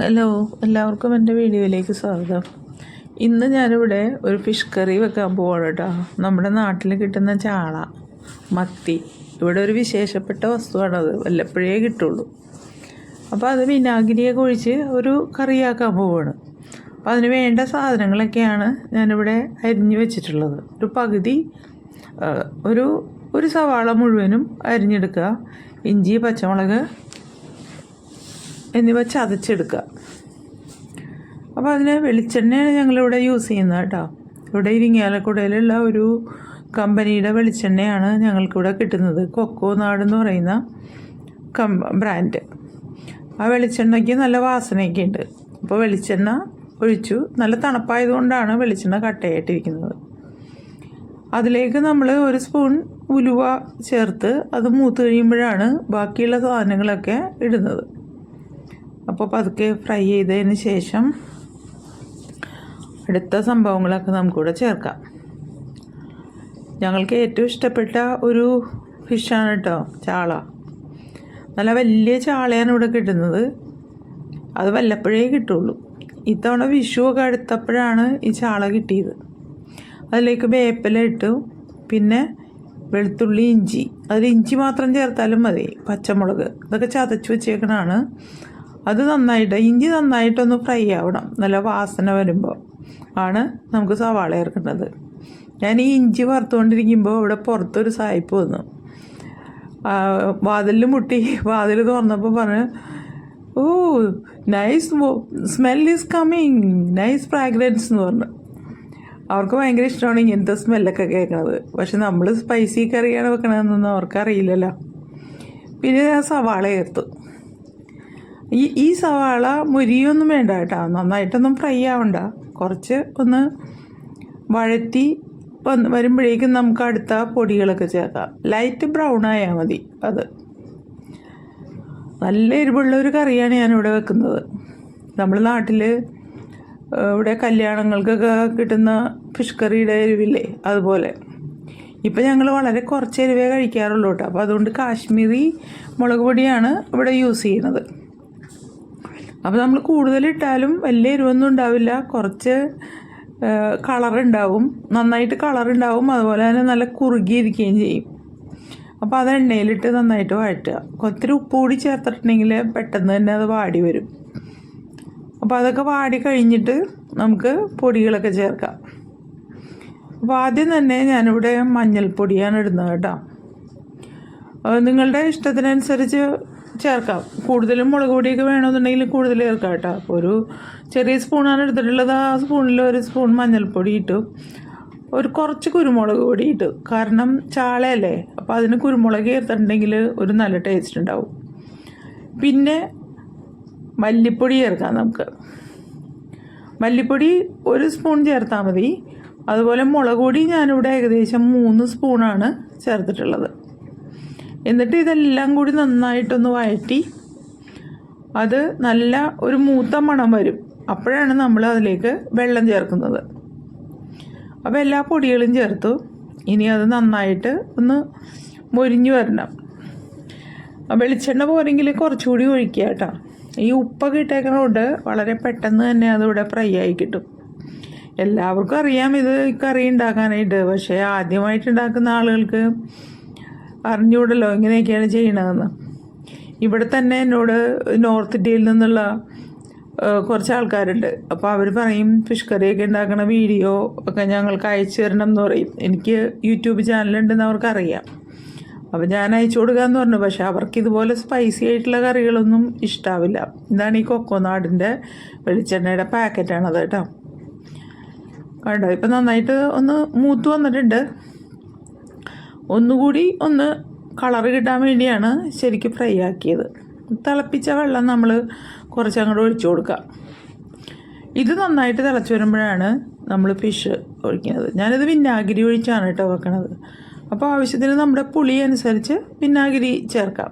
Hello എല്ലാവർക്കും എന്റെ വീഡിയോയിലേക്ക് സ്വാഗതം. ഇന്ന് ഞാനിവിടെ ഒരു ഫിഷ് കറി വെക്കാൻ പോവാണ് കേട്ടോ. നമ്മുടെ നാട്ടിൽ കിട്ടുന്ന ചാള മത്തി. ഇവിടെ ഒരു വിശേഷപ്പെട്ട വസ്തുവാണത് വല്ലപ്പോഴേ കിട്ടുള്ളൂ. അപ്പോൾ അത് വിനാഗിരിയൊക്കെ ഒഴിച്ച് ഒരു കറിയാക്കാൻ പോവാണ്. അപ്പോൾ അതിന് വേണ്ട സാധനങ്ങളൊക്കെയാണ് ഞാനിവിടെ അരിഞ്ഞു വെച്ചിട്ടുള്ളത്. ഒരു പകുതി ഒരു ഒരു സവാള മുഴുവനും അരിഞ്ഞെടുക്കുക. ഇഞ്ചി പച്ചമുളക് എന്നിവ ചതച്ചെടുക്കുക അപ്പോൾ അതിന് വെളിച്ചെണ്ണയാണ് ഞങ്ങളിവിടെ യൂസ് ചെയ്യുന്നത് കേട്ടോ. ഇവിടെ ഇരിങ്ങാലക്കുടയിലുള്ള ഒരു കമ്പനിയുടെ വെളിച്ചെണ്ണയാണ് ഞങ്ങൾക്കിവിടെ കിട്ടുന്നത്. കൊക്കോ നാട് എന്ന് പറയുന്ന കം ബ്രാൻഡ് ആ വെളിച്ചെണ്ണയ്ക്ക് നല്ല വാസനയൊക്കെ ഉണ്ട്. അപ്പോൾ വെളിച്ചെണ്ണ ഒഴിച്ചു. നല്ല തണുപ്പായതുകൊണ്ടാണ് വെളിച്ചെണ്ണ കട്ടയായിട്ടിരിക്കുന്നത്. അതിലേക്ക് നമ്മൾ ഒരു സ്പൂൺ ഉലുവ ചേർത്ത് അത് മൂത്ത് കഴിയുമ്പോഴാണ് ബാക്കിയുള്ള സാധനങ്ങളൊക്കെ ഇടുന്നത്. അപ്പോൾ പതുക്കെ ഫ്രൈ ചെയ്തതിന് ശേഷം അടുത്ത സംഭവങ്ങളൊക്കെ നമുക്കിവിടെ ചേർക്കാം. ഞങ്ങൾക്ക് ഏറ്റവും ഇഷ്ടപ്പെട്ട ഒരു ഫിഷാണ് കേട്ടോ ചാള. നല്ല വലിയ ചാളയാണ് ഇവിടെ കിട്ടുന്നത്. അത് വല്ലപ്പോഴേ കിട്ടുള്ളൂ. ഇത്തവണ വിഷുവൊക്കെ അടുത്തപ്പോഴാണ് ഈ ചാള കിട്ടിയത്. അതിലേക്ക് വേപ്പില ഇട്ടു. പിന്നെ വെളുത്തുള്ളി ഇഞ്ചി. അതിൽ ഇഞ്ചി മാത്രം ചേർത്താലും മതി പച്ചമുളക്. ഇതൊക്കെ ചതച്ച് വെച്ചേക്കണതാണ്. അത് നന്നായിട്ട് ഇഞ്ചി നന്നായിട്ടൊന്ന് ഫ്രൈ ആവണം. നല്ല വാസന വരുമ്പോൾ ആണ് നമുക്ക് സവാള ചേർക്കേണ്ടത്. ഞാൻ ഈ ഇഞ്ചി വറുത്തുകൊണ്ടിരിക്കുമ്പോൾ ഇവിടെ പുറത്തൊരു സായിപ്പ് വന്നു. വാതിലിൽ മുട്ടി വാതിൽ തുറന്നപ്പോൾ പറഞ്ഞു ഓ nice smell is coming nice fragrance എന്ന് പറഞ്ഞു. അവർക്ക് ഭയങ്കര ഇഷ്ടമാണ് ഇങ്ങനത്തെ സ്മെല്ലൊക്കെ കേൾക്കുന്നത് പക്ഷെ നമ്മൾ സ്പൈസി കറിയാണ് വെക്കണതെന്നൊന്നും അവർക്കറിയില്ലല്ലോ പിന്നെ സവാള ചേർത്തു. ഈ ഈ സവാള മുരിയൊന്നും വേണ്ട കേട്ടോ. നന്നായിട്ടൊന്നും ഫ്രൈ ആവണ്ട. കുറച്ച് ഒന്ന് വഴറ്റി വന്ന് വരുമ്പോഴേക്കും നമുക്ക് അടുത്ത പൊടികളൊക്കെ ചേർക്കാം. ലൈറ്റ് ബ്രൗൺ ആയാൽ മതി അത്. നല്ല എരിവുള്ള ഒരു കറിയാണ് ഞാനിവിടെ വെക്കുന്നത്. നമ്മൾ നാട്ടിൽ ഇവിടെ കല്യാണങ്ങൾക്കൊക്കെ കിട്ടുന്ന ഫിഷ് കറിയുടെ എരിവില്ലേ അതുപോലെ. ഇപ്പം ഞങ്ങൾ വളരെ കുറച്ച് എരിവേ കഴിക്കാറുള്ളൂ കേട്ടോ. അപ്പോൾ അതുകൊണ്ട് കാശ്മീരി മുളക് പൊടിയാണ് ഇവിടെ യൂസ് ചെയ്യുന്നത്. അപ്പോൾ നമ്മൾ കൂടുതലിട്ടാലും വലിയ എരിവൊന്നും ഉണ്ടാവില്ല. കുറച്ച് കളറുണ്ടാവും നന്നായിട്ട് കളറുണ്ടാവും അതുപോലെ തന്നെ നല്ല കുറുകിയിരിക്കുകയും ചെയ്യും. അപ്പോൾ അത് എണ്ണയിലിട്ട് നന്നായിട്ട് വഴറ്റുക. ഒത്തിരി ഉപ്പ് കൂടി ചേർത്തിട്ടുണ്ടെങ്കിൽ പെട്ടെന്ന് തന്നെ അത് വാടി വരും. അപ്പോൾ അതൊക്കെ വാടി കഴിഞ്ഞിട്ട് നമുക്ക് പൊടികളൊക്കെ ചേർക്കാം. അപ്പോൾ ആദ്യം തന്നെ ഞാനിവിടെ മഞ്ഞൾപ്പൊടിയാണ് ഇടുന്നത് കേട്ടോ. നിങ്ങളുടെ ഇഷ്ടത്തിനനുസരിച്ച് ചേർക്കാം. കൂടുതലും മുളക് പൊടിയൊക്കെ വേണമെന്നുണ്ടെങ്കിൽ കൂടുതൽ ചേർക്കാം കേട്ടോ. അപ്പോൾ ഒരു ചെറിയ സ്പൂണാണ് എടുത്തിട്ടുള്ളത്. ആ സ്പൂണിൽ ഒരു സ്പൂൺ മഞ്ഞൾപ്പൊടി ഇട്ടു. ഒരു കുറച്ച് കുരുമുളക് പൊടി ഇട്ടു. കാരണം ചാളയല്ലേ? അപ്പോൾ അതിന് കുരുമുളക് ചേർത്തിട്ടുണ്ടെങ്കിൽ ഒരു നല്ല ടേസ്റ്റ് ഉണ്ടാവും. പിന്നെ മല്ലിപ്പൊടി ചേർക്കാം നമുക്ക്. മല്ലിപ്പൊടി ഒരു സ്പൂൺ ചേർത്താൽ മതി. അതുപോലെ മുളക് പൊടി ഞാനിവിടെ ഏകദേശം മൂന്ന് സ്പൂണാണ് ചേർത്തിട്ടുള്ളത്. എന്നിട്ട് ഇതെല്ലാം കൂടി നന്നായിട്ടൊന്ന് വഴറ്റി അത് നല്ല ഒരു മൂത്ത മണം വരും. അപ്പോഴാണ് നമ്മൾ അതിലേക്ക് വെള്ളം ചേർക്കുന്നത്. അപ്പോൾ എല്ലാ പൊടികളും ചേർത്തു. ഇനി അത് നന്നായിട്ട് ഒന്ന് മൊരിഞ്ഞു വരണം. വെളിച്ചെണ്ണ പോരെങ്കിൽ കുറച്ചുകൂടി ഒഴിക്കുക കേട്ടോ. ഈ ഉപ്പൊക്കെ ഇട്ടേക്കുന്നതുകൊണ്ട് വളരെ പെട്ടെന്ന് തന്നെ അതിവിടെ ഫ്രൈ ആയി കിട്ടും. എല്ലാവർക്കും അറിയാം ഇത് കറി ഉണ്ടാക്കാനായിട്ട്. പക്ഷേ ആദ്യമായിട്ട് ഉണ്ടാക്കുന്ന ആളുകൾക്ക് അറിഞ്ഞൂടല്ലോ ഇങ്ങനെയൊക്കെയാണ് ചെയ്യണതെന്ന്. ഇവിടെ തന്നെ എന്നോട് നോർത്ത് ഇന്ത്യയിൽ നിന്നുള്ള കുറച്ച് ആൾക്കാരുണ്ട്. അപ്പോൾ അവർ പറയും ഫിഷ് കറിയൊക്കെ ഉണ്ടാക്കണ വീഡിയോ ഒക്കെ ഞങ്ങൾക്ക് അയച്ചു തരണം എന്ന് പറയും. എനിക്ക് യൂട്യൂബ് ചാനലുണ്ടെന്ന് അവർക്കറിയാം. അപ്പോൾ ഞാൻ അയച്ചു എന്ന് പറഞ്ഞു. പക്ഷേ അവർക്ക് ഇതുപോലെ സ്പൈസി ആയിട്ടുള്ള കറികളൊന്നും ഇഷ്ടാവില്ല. ഇതാണ് ഈ കൊക്കോ നാടിന്റെ വെളിച്ചെണ്ണയുടെ പാക്കറ്റാണത് കേട്ടോ. കണ്ടോ? ഇപ്പം നന്നായിട്ട് ഒന്ന് മൂത്ത് വന്നിട്ടുണ്ട്. ഒന്നുകൂടി ഒന്ന് കളർ കിട്ടാൻ വേണ്ടിയാണ് ശരിക്കും ഫ്രൈ ആക്കിയത്. തിളപ്പിച്ച വെള്ളം നമ്മൾ കുറച്ച് അങ്ങോട്ട് ഒഴിച്ചു കൊടുക്കുക. ഇത് നന്നായിട്ട് തിളച്ച് വരുമ്പോഴാണ് നമ്മൾ ഫിഷ് ഒഴിക്കുന്നത്. ഞാനിത് വിനാഗിരി ഒഴിച്ചാണ് കേട്ടോ വെക്കണത്. അപ്പോൾ ആവശ്യത്തിന് നമ്മുടെ പുളി അനുസരിച്ച് വിനാഗിരി ചേർക്കാം.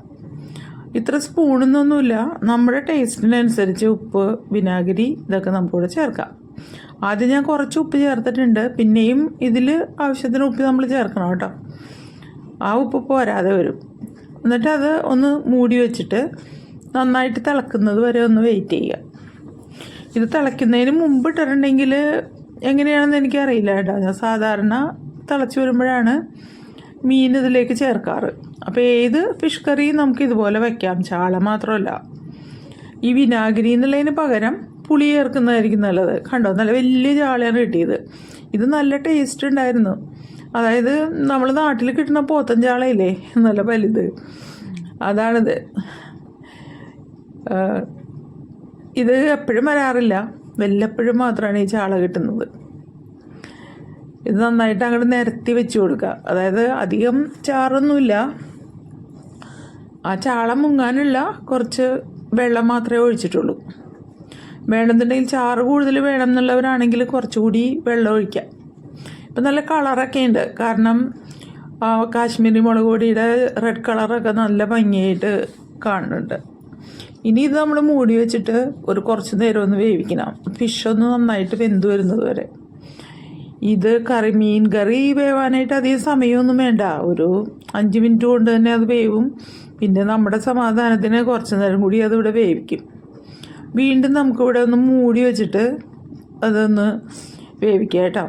ഇത്ര സ്പൂണൊന്നൊന്നുമില്ല നമ്മുടെ ടേസ്റ്റിനനുസരിച്ച് ഉപ്പ് വിനാഗിരി ഇതൊക്കെ നമുക്കിവിടെ ചേർക്കാം. ആദ്യം ഞാൻ കുറച്ച് ഉപ്പ് ചേർത്തിട്ടുണ്ട് പിന്നെയും ഇതിൽ ആവശ്യത്തിന് ഉപ്പ് നമ്മൾ ചേർക്കണം കേട്ടോ. ആ ഉപ്പ് പോരാതെ വരും. എന്നിട്ട് അത് ഒന്ന് മൂടി വെച്ചിട്ട് നന്നായിട്ട് തിളക്കുന്നത് വരെ ഒന്ന് വെയിറ്റ് ചെയ്യുക. ഇത് തിളയ്ക്കുന്നതിന് മുമ്പ് ഇട്ടിട്ടുണ്ടെങ്കിൽ എങ്ങനെയാണെന്ന് എനിക്കറിയില്ല കേട്ടോ. ഞാൻ സാധാരണ തിളച്ച് വരുമ്പോഴാണ് മീൻ ഇതിലേക്ക് ചേർക്കാറ്. അപ്പോൾ ഏത് ഫിഷ് കറി നമുക്ക് ഇതുപോലെ വെക്കാം. ചാള മാത്രമല്ല. ഈ വിനാഗിരി എന്നുള്ളതിന് പകരം പുളി ചേർക്കുന്നതായിരിക്കും നല്ലത്. കണ്ടോ? നല്ല വലിയ ചാളയാണ് കിട്ടിയത്. ഇത് നല്ല ടേസ്റ്റ് ഉണ്ടായിരുന്നു. അതായത് നമ്മൾ നാട്ടിൽ കിട്ടുന്ന പോത്തഞ്ചാളയില്ലേ? നല്ല വലുത്. അതാണിത്. ഇത് എപ്പോഴും വരാറില്ല. വല്ലപ്പോഴും മാത്രമാണ് ഈ ചാള കിട്ടുന്നത്. ഇത് നന്നായിട്ട് അങ്ങോട്ട് നിരത്തി വെച്ച് കൊടുക്കുക അതായത് അധികം ചാറൊന്നുമില്ല. ആ ചാള മുങ്ങാനുള്ള കുറച്ച് വെള്ളം മാത്രമേ ഒഴിച്ചിട്ടുള്ളൂ. വേണമെന്നുണ്ടെങ്കിൽ ചാറ് കൂടുതൽ വേണം എന്നുള്ളവരാണെങ്കിൽ കുറച്ചുകൂടി വെള്ളം ഒഴിക്കാം. ഇപ്പം നല്ല കളറൊക്കെ ഉണ്ട്. കാരണം കാശ്മീരി മുളക് പൊടിയുടെ റെഡ് കളറൊക്കെ നല്ല ഭംഗിയായിട്ട് കാണുന്നുണ്ട്. ഇനി ഇത് നമ്മൾ മൂടി വെച്ചിട്ട് ഒരു കുറച്ച് നേരം ഒന്ന് വേവിക്കണം. ഫിഷ് ഒന്ന് നന്നായിട്ട് വെന്ത് വരുന്നത് വരെ. ഇത് കറി മീൻ കറി വേവാനായിട്ട് അധികം സമയമൊന്നും വേണ്ട. ഒരു അഞ്ച് മിനിറ്റ് കൊണ്ട് തന്നെ അത് വേവും. പിന്നെ നമ്മുടെ സമാധാനത്തിന് കുറച്ച് നേരം കൂടി അതിവിടെ വേവിക്കും. വീണ്ടും നമുക്കിവിടെ ഒന്ന് മൂടി വെച്ചിട്ട് അതൊന്ന് വേവിക്കാം കേട്ടോ.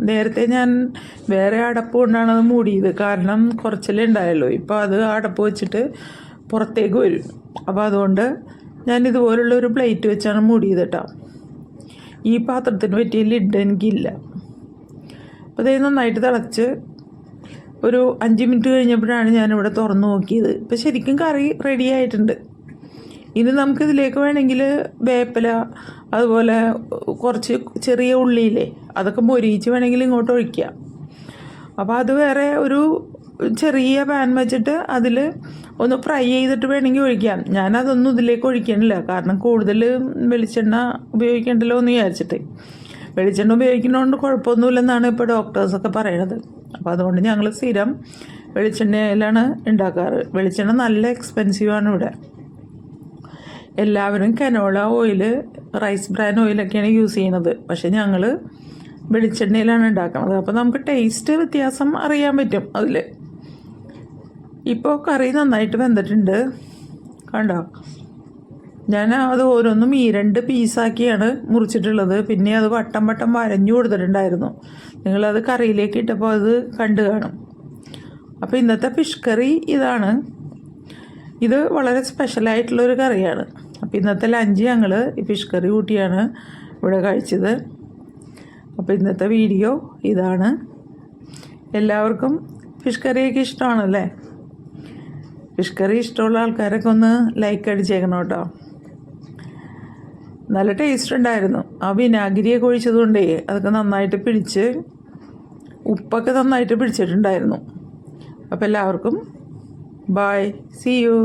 നേരത്തെ ഞാൻ വേറെ അടപ്പ് കൊണ്ടാണ് അത് മൂടിയത്. കാരണം കുറച്ചല്ലേ ഉണ്ടായല്ലോ ഇപ്പോൾ അത് അടപ്പ് വെച്ചിട്ട് പുറത്തേക്ക് വരും. അപ്പോൾ അതുകൊണ്ട് ഞാൻ ഇതുപോലുള്ള ഒരു പ്ലേറ്റ് വെച്ചാണ് മൂടിയത് കേട്ടോ. ഈ പാത്രത്തിന് പറ്റിയ ലിഡ് എനിക്കില്ല. അപ്പോൾ ഇത് നന്നായിട്ട് തിളച്ച് ഒരു അഞ്ച് മിനിറ്റ് കഴിഞ്ഞപ്പോഴാണ് ഞാനിവിടെ തുറന്ന് നോക്കിയത്. ഇപ്പോൾ ശരിക്കും കറി റെഡി ആയിട്ടുണ്ട്. ഇനി നമുക്കിതിലേക്ക് വേണമെങ്കിൽ വേപ്പില അതുപോലെ കുറച്ച് ചെറിയ ഉള്ളിയില്ലേ അതൊക്കെ മൊരിയിച്ച് വേണമെങ്കിൽ ഇങ്ങോട്ട് ഒഴിക്കാം. അപ്പോൾ അത് വേറെ ഒരു ചെറിയ പാൻ വെച്ചിട്ട് അതിൽ ഒന്ന് ഫ്രൈ ചെയ്തിട്ട് വേണമെങ്കിൽ ഒഴിക്കാം. ഞാനതൊന്നും ഇതിലേക്ക് ഒഴിക്കണില്ല. കാരണം കൂടുതൽ വെളിച്ചെണ്ണ ഉപയോഗിക്കണ്ടല്ലോ എന്ന് വിചാരിച്ചിട്ട്. വെളിച്ചെണ്ണ ഉപയോഗിക്കുന്നതുകൊണ്ട് കുഴപ്പമൊന്നുമില്ലെന്നാണ് ഇപ്പോൾ ഡോക്ടേഴ്സൊക്കെ പറയണത്. അപ്പോൾ അതുകൊണ്ട് ഞങ്ങൾ സ്ഥിരം വെളിച്ചെണ്ണയിലാണ് ഉണ്ടാക്കാറ്. വെളിച്ചെണ്ണ നല്ല എക്സ്പെൻസീവാണ് ഇവിടെ. എല്ലാവരും കനോള ഓയിൽ റൈസ് ബ്രാൻ ഓയിലൊക്കെയാണ് യൂസ് ചെയ്യുന്നത്. പക്ഷേ ഞങ്ങൾ വെളിച്ചെണ്ണയിലാണ് ഉണ്ടാക്കുന്നത്. അപ്പോൾ നമുക്ക് ടേസ്റ്റ് വ്യത്യാസം അറിയാൻ പറ്റും അതിൽ ഇപ്പോൾ കറി നന്നായിട്ട് വെന്തിട്ടുണ്ട്. കണ്ടോ? ഞാൻ അത് ഓരോന്നും ഈ രണ്ട് പീസാക്കിയാണ് മുറിച്ചിട്ടുള്ളത്. പിന്നെ അത് വട്ടം വട്ടം വരഞ്ഞു കൊടുത്തിട്ടുണ്ടായിരുന്നു. നിങ്ങളത് കറിയിലേക്ക് ഇട്ടപ്പോൾ അത് കണ്ടു കാണും. അപ്പോൾ ഇന്നത്തെ ഫിഷ് കറി ഇതാണ്. ഇത് വളരെ സ്പെഷ്യലായിട്ടുള്ളൊരു കറിയാണ്. അപ്പോൾ ഇന്നത്തെ ലഞ്ച് ഞങ്ങൾ ഫിഷ് കറി കൂട്ടിയാണ് ഇവിടെ കഴിച്ചത്. അപ്പോൾ ഇന്നത്തെ വീഡിയോ ഇതാണ്. എല്ലാവർക്കും ഫിഷ് കറിയൊക്കെ ഇഷ്ടമാണല്ലേ? ഫിഷ് കറി ഇഷ്ടമുള്ള ആൾക്കാരൊക്കെ ഒന്ന് ലൈക്ക് അടിച്ചേക്കണം കേട്ടോ. നല്ല ടേസ്റ്റ് ഉണ്ടായിരുന്നു. ആ വിനാഗിരിയൊക്കെ ഒഴിച്ചതുകൊണ്ടേ അതൊക്കെ നന്നായിട്ട് പിടിച്ച് ഉപ്പൊക്കെ നന്നായിട്ട് പിടിച്ചിട്ടുണ്ടായിരുന്നു. അപ്പോൾ എല്ലാവർക്കും ബായ് സി യു